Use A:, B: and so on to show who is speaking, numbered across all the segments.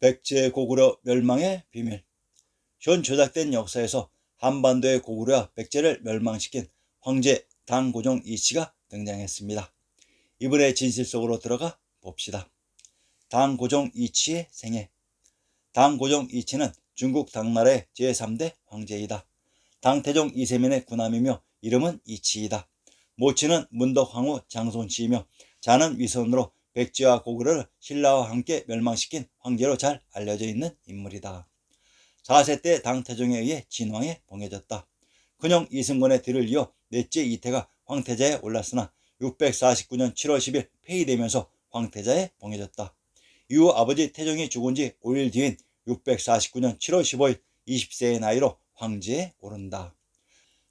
A: 백제 고구려 멸망의 비밀. 현 조작된 역사에서 한반도의 고구려와 백제를 멸망시킨 황제 당고종 이치가 등장했습니다. 이번에 진실 속으로 들어가 봅시다. 당고종 이치의 생애. 당고종 이치는 중국 당나라의 제3대 황제이다. 당태종 이세민의 구남이며 이름은 이치이다. 모친은 문덕황후 장손씨이며 자는 위선으로 백제와 고구려를 신라와 함께 멸망시킨 황제로 잘 알려져 있는 인물이다. 4세 때 당태종에 의해 진왕에 봉해졌다. 큰형 이승건의 뒤를 이어 넷째 이태가 황태자에 올랐으나 649년 7월 10일 폐위되면서 황태자에 봉해졌다. 이후 아버지 태종이 죽은 지 5일 뒤인 649년 7월 15일 20세의 나이로 황제에 오른다.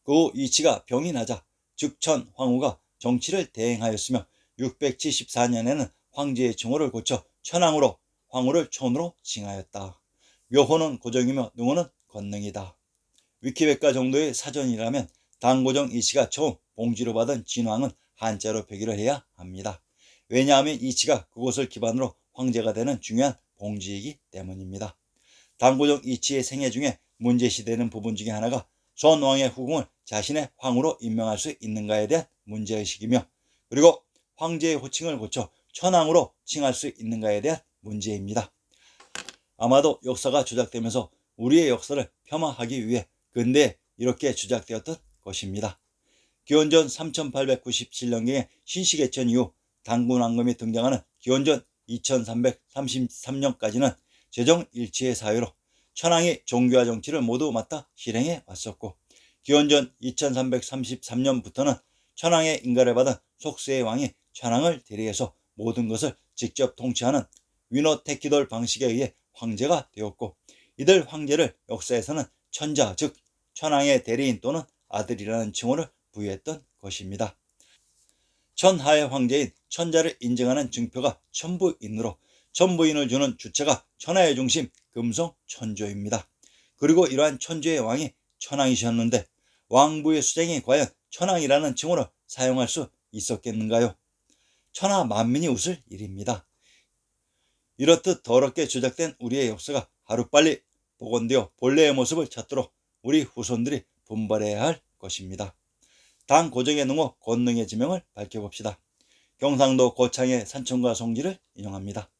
A: 그 후 이치가 병이 나자 즉천 황후가 정치를 대행하였으며 674년에는 황제의 칭호를 고쳐 천황으로 황후를 촌으로 칭하였다. 묘호는 고정이며 능호는 권능이다. 위키백과 정도의 사전이라면 당고정 이치가 처음 봉지로 받은 진왕은 한자로 표기를 해야 합니다. 왜냐하면 이치가 그곳을 기반으로 황제가 되는 중요한 봉지이기 때문입니다. 당고정 이치의 생애 중에 문제시되는 부분 중에 하나가 전 왕의 후궁을 자신의 황후로 임명할 수 있는가에 대한 문제의식이며 그리고 황제의 호칭을 고쳐 천황으로 칭할 수 있는가에 대한 문제입니다. 아마도 역사가 조작되면서 우리의 역사를 폄하하기 위해 근대에 이렇게 조작되었던 것입니다. 기원전 3897년경에 신시개천 이후 당군 왕금이 등장하는 기원전 2333년까지는 재정 일치의 사회로 천황이 종교와 정치를 모두 맡아 실행해 왔었고 기원전 2333년부터는 천황의 인가를 받은 속세의 왕이 천황을 대리해서 모든 것을 직접 통치하는 위노테키돌 방식에 의해 황제가 되었고 이들 황제를 역사에서는 천자 즉 천황의 대리인 또는 아들이라는 칭호를 부여했던 것입니다. 천하의 황제인 천자를 인정하는 증표가 천부인으로 천부인을 주는 주체가 천하의 중심 금성 천조입니다. 그리고 이러한 천조의 왕이 천황이셨는데 왕부의 수장이 과연 천황이라는 칭호를 사용할 수 있었겠는가요? 천하 만민이 웃을 일입니다. 이렇듯 더럽게 조작된 우리의 역사가 하루빨리 복원되어 본래의 모습을 찾도록 우리 후손들이 분발해야 할 것입니다. 당 고정의 능호 권능의 지명을 밝혀봅시다. 경상도 고창의 산천과 성지를 인용합니다.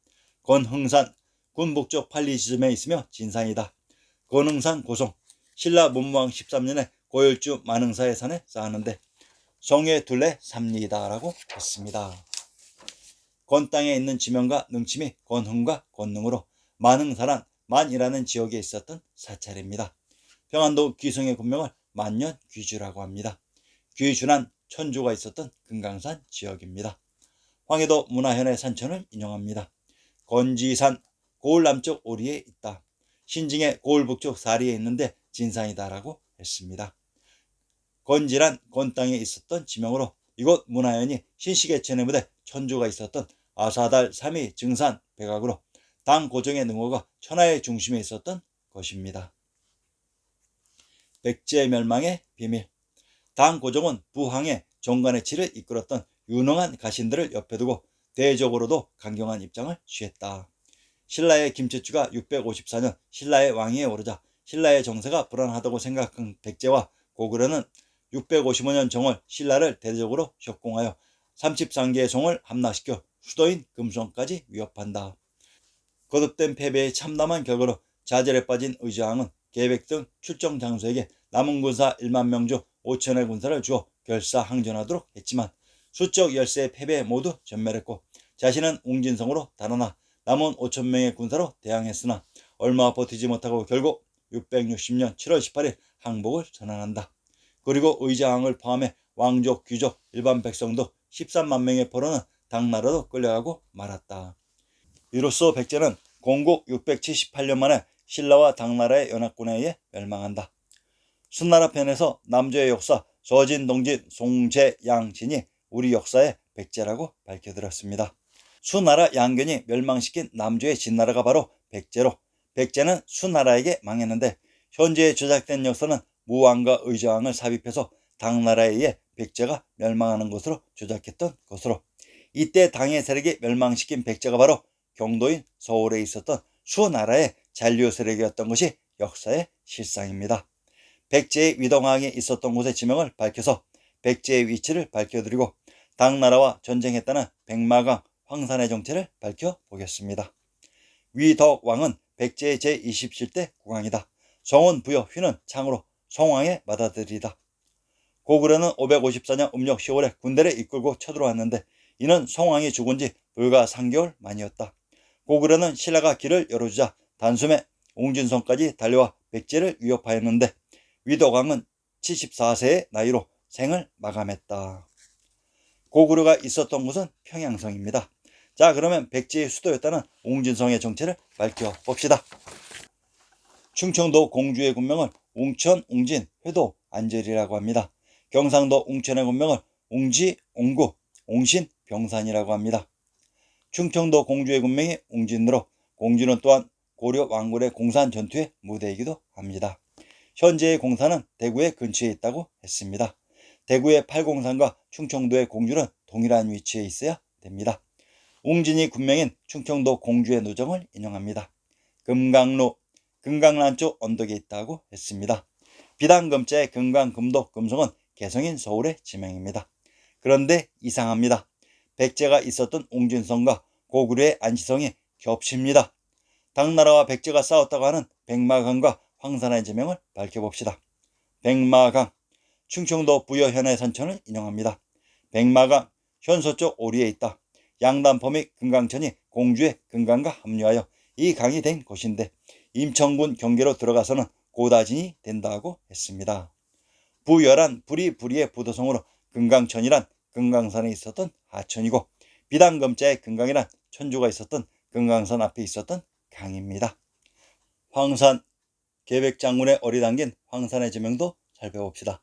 A: 권흥산 군북쪽 팔리 지점에 있으며 진산이다. 권흥산 고성 신라 문무왕 13년에 고열주 만흥사의 산에 쌓았는데 성의 둘레 삼리이다라고 했습니다. 권 땅에 있는 지명과 능침이 권흥과 권능으로 만흥사란 만이라는 지역에 있었던 사찰입니다. 평안도 귀성의 군명을 만년 귀주라고 합니다. 귀준한 천주가 있었던 금강산 지역입니다. 황해도 문화현의 산천을 인용합니다. 건지산 고을 남쪽 오리에 있다. 신징의 고을 북쪽 사리에 있는데 진산이다라고 했습니다. 건지란 건 땅에 있었던 지명으로 이곳 문화현이 신시계천의 무대 천주가 있었던 아사달 3위 증산 백악으로 당 고정의 능호가 천하의 중심에 있었던 것입니다. 백제 멸망의 비밀 당 고종은 부항의 정관의 치를 이끌었던 유능한 가신들을 옆에 두고 대적으로도 강경한 입장을 취했다. 신라의 김치추가 654년 신라의 왕위에 오르자 신라의 정세가 불안하다고 생각한 백제와 고구려는 655년 정월 신라를 대대적으로 협공하여 33개의 성을 함락시켜 수도인 금성까지 위협한다. 거듭된 패배에 참담한 결과로 좌절에 빠진 의저항은 계획 등 출정 장소에게 남은 군사 1만 명 중 5천의 군사를 주어 결사항전하도록 했지만 수적 열세의 패배에 모두 전멸했고 자신은 웅진성으로 달아나 남은 5천 명의 군사로 대항했으나 얼마 버티지 못하고 결국 660년 7월 18일 항복을 전환한다. 그리고 의자항을 포함해 왕족, 귀족, 일반 백성도 13만 명의 포로는 당나라로 끌려가고 말았다. 이로써 백제는 공국 678년 만에 신라와 당나라의 연합군에 의해 멸망한다. 순나라 편에서 남조의 역사 서진, 동진, 송재, 양진이 우리 역사의 백제라고 밝혀드렸습니다. 수나라 양견이 멸망시킨 남조의 진나라가 바로 백제로 백제는 수나라에게 망했는데 현재 조작된 역사는 무왕과 의저왕을 삽입해서 당나라에 의해 백제가 멸망하는 것으로 조작했던 것으로 이때 당의 세력이 멸망시킨 백제가 바로 경도인 서울에 있었던 수나라의 잔류 세력이었던 것이 역사의 실상입니다. 백제의 위동항에 있었던 곳의 지명을 밝혀서 백제의 위치를 밝혀드리고 당나라와 전쟁했다는 백마강 황산의 정체를 밝혀보겠습니다. 위덕왕은 백제의 제27대 국왕이다. 성원 부여 휘는 창으로 성왕에 받아들이다. 고구려는 554년 음력 10월에 군대를 이끌고 쳐들어왔는데 이는 성왕이 죽은 지 불과 3개월 만이었다. 고구려는 신라가 길을 열어주자 단숨에 옹진성까지 달려와 백제를 위협하였는데 위덕왕은 74세의 나이로 생을 마감했다. 고구려가 있었던 곳은 평양성입니다. 자 그러면 백제의 수도였다는 옹진성의 정체를 밝혀봅시다. 충청도 공주의 군명을 웅천, 웅진, 회도, 안절이라고 합니다. 경상도 웅천의 군명을 웅지, 옹구, 옹신, 병산이라고 합니다. 충청도 공주의 군명이 웅진으로 공주는 또한 고려 왕굴의 공산 전투의 무대이기도 합니다. 현재의 공산은 대구의 근처에 있다고 했습니다. 대구의 팔공산과 충청도의 공주는 동일한 위치에 있어야 됩니다. 웅진이 군명인 충청도 공주의 누정을 인용합니다. 금강로, 금강란 쪽 언덕에 있다고 했습니다. 비단금자의 금강, 금도, 금성은 개성인 서울의 지명입니다. 그런데 이상합니다. 백제가 있었던 웅진성과 고구려의 안시성이 겹칩니다. 당나라와 백제가 싸웠다고 하는 백마강과 황산의 지명을 밝혀봅시다. 백마강, 충청도 부여현의 산천을 인용합니다. 백마강, 현서쪽 오리에 있다. 양단포 및 금강천이 공주의 금강과 합류하여 이 강이 된 곳인데 임천군 경계로 들어가서는 고다진이 된다고 했습니다. 부열한 불이 불이의 부도성으로 금강천이란 금강산에 있었던 하천이고 비단금자의 금강이란 천주가 있었던 금강산 앞에 있었던 강입니다. 황산 계백장군의 어리당긴 황산의 지명도 살펴봅시다.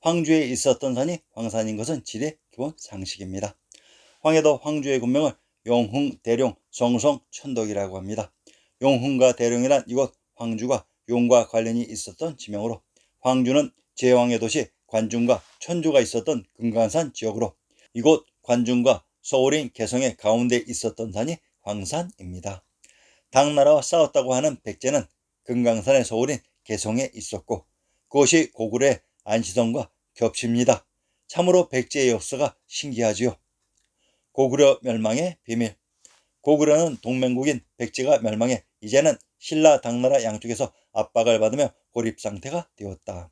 A: 황주에 있었던 산이 황산인 것은 지리의 기본 상식입니다. 황해도 황주의 군명을 용흥, 대룡, 성성, 천덕이라고 합니다. 용흥과 대룡이란 이곳 황주가 용과 관련이 있었던 지명으로 황주는 제왕의 도시 관중과 천주가 있었던 금강산 지역으로 이곳 관중과 서울인 개성의 가운데 있었던 산이 황산입니다. 당나라와 싸웠다고 하는 백제는 금강산의 서울인 개성에 있었고 그것이 고구려의 안시성과 겹칩니다. 참으로 백제의 역사가 신기하지요. 고구려 멸망의 비밀 고구려는 동맹국인 백제가 멸망해 이제는 신라 당나라 양쪽에서 압박을 받으며 고립 상태가 되었다.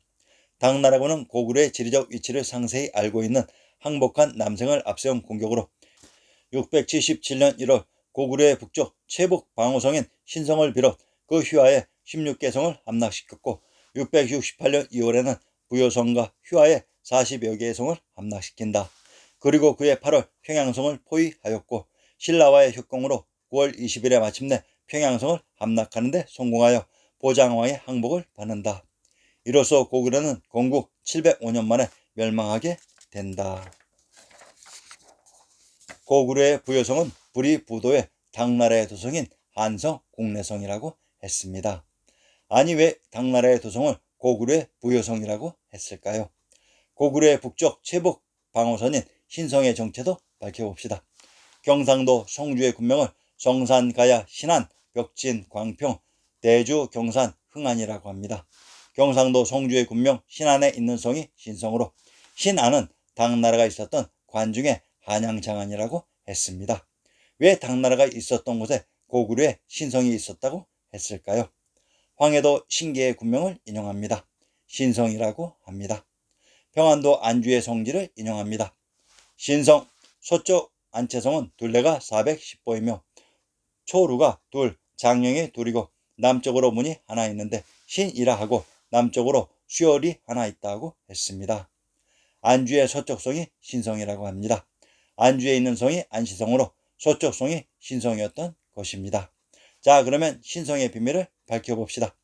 A: 당나라군은 고구려의 지리적 위치를 상세히 알고 있는 항복한 남성을 앞세운 공격으로 677년 1월 고구려의 북쪽 최북 방어성인 신성을 비롯 그 휘하에 16개성을 함락시켰고 668년 2월에는 부여성과 휘하에 40여 개의 성을 함락시킨다. 그리고 그해 8월 평양성을 포위하였고 신라와의 협공으로 9월 20일에 마침내 평양성을 함락하는 데 성공하여 보장왕의 항복을 받는다. 이로써 고구려는 건국 705년 만에 멸망하게 된다. 고구려의 부여성은 불이 부도의 당나라의 도성인 한성 공내성이라고 했습니다. 아니 왜 당나라의 도성을 고구려의 부여성이라고 했을까요? 고구려의 북쪽 최북 방어선인 신성의 정체도 밝혀봅시다. 경상도 성주의 군명을 성산, 가야, 신안, 벽진, 광평, 대주, 경산, 흥안이라고 합니다. 경상도 성주의 군명 신안에 있는 성이 신성으로 신안은 당나라가 있었던 관중의 한양장안이라고 했습니다. 왜 당나라가 있었던 곳에 고구려의 신성이 있었다고 했을까요? 황해도 신계의 군명을 인용합니다. 신성이라고 합니다. 평안도 안주의 성지를 인용합니다. 신성, 서쪽 안채성은 둘레가 410보이며 초루가 둘, 장령이 둘이고 남쪽으로 문이 하나 있는데 신이라 하고 남쪽으로 수열이 하나 있다고 했습니다. 안주의 서쪽 성이 신성이라고 합니다. 안주에 있는 성이 안시성으로 서쪽 성이 신성이었던 것입니다. 자 그러면 신성의 비밀을 밝혀봅시다.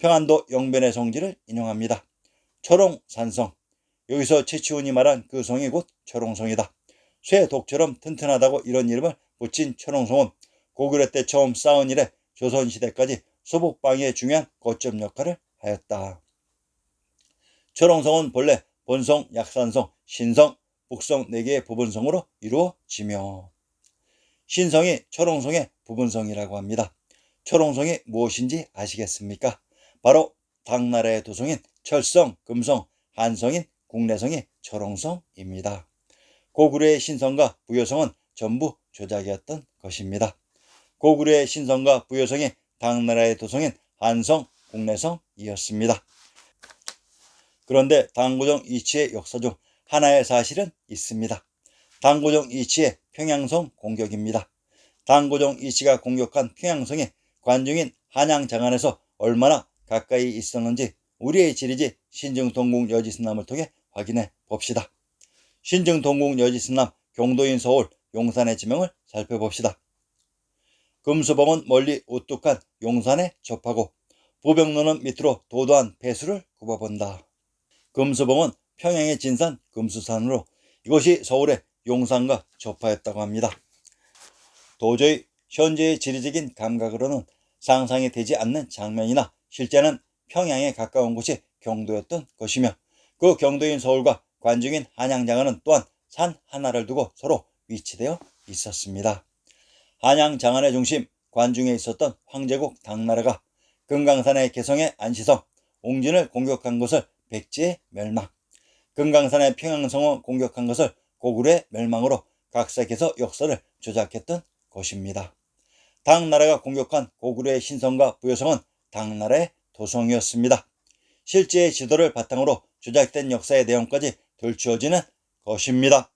A: 평안도 영변의 성지를 인용합니다. 초롱산성 여기서 최치훈이 말한 그 성이 곧 초롱성이다. 쇠 독처럼 튼튼하다고 이런 이름을 붙인 초롱성은 고구려 때 처음 쌓은 이래 조선시대까지 소복방의 중요한 거점 역할을 하였다. 초롱성은 본래 본성, 약산성, 신성, 북성 4개의 부분성으로 이루어지며 신성이 초롱성의 부분성이라고 합니다. 초롱성이 무엇인지 아시겠습니까? 바로 당나라의 도성인 철성, 금성, 한성인 국내성이 초롱성입니다. 고구려의 신성과 부여성은 전부 조작이었던 것입니다. 고구려의 신성과 부여성이 당나라의 도성인 한성, 국내성이었습니다. 그런데 당고정 이치의 역사 중 하나의 사실은 있습니다. 당고정 이치의 평양성 공격입니다. 당고정 이치가 공격한 평양성이 관중인 한양 장안에서 얼마나 가까이 있었는지 우리의 지리지 신증동국 여지승남을 통해 확인해 봅시다. 신증동국 여지승남 경도인 서울 용산의 지명을 살펴봅시다. 금수봉은 멀리 우뚝한 용산에 접하고 부병로는 밑으로 도도한 배수를 굽어본다. 금수봉은 평양의 진산 금수산으로 이곳이 서울의 용산과 접하였다고 합니다. 도저히 현재의 지리적인 감각으로는 상상이 되지 않는 장면이나 실제는 평양에 가까운 곳이 경도였던 것이며 그 경도인 서울과 관중인 한양장안은 또한 산 하나를 두고 서로 위치되어 있었습니다. 한양장안의 중심 관중에 있었던 황제국 당나라가 금강산의 개성의 안시성 옹진을 공격한 것을 백제의 멸망, 금강산의 평양성을 공격한 것을 고구려의 멸망으로 각색해서 역사를 조작했던 것입니다. 당나라가 공격한 고구려의 신성과 부여성은 당나라의 도성이었습니다. 실제의 지도를 바탕으로 조작된 역사의 내용까지 들추어지는 것입니다.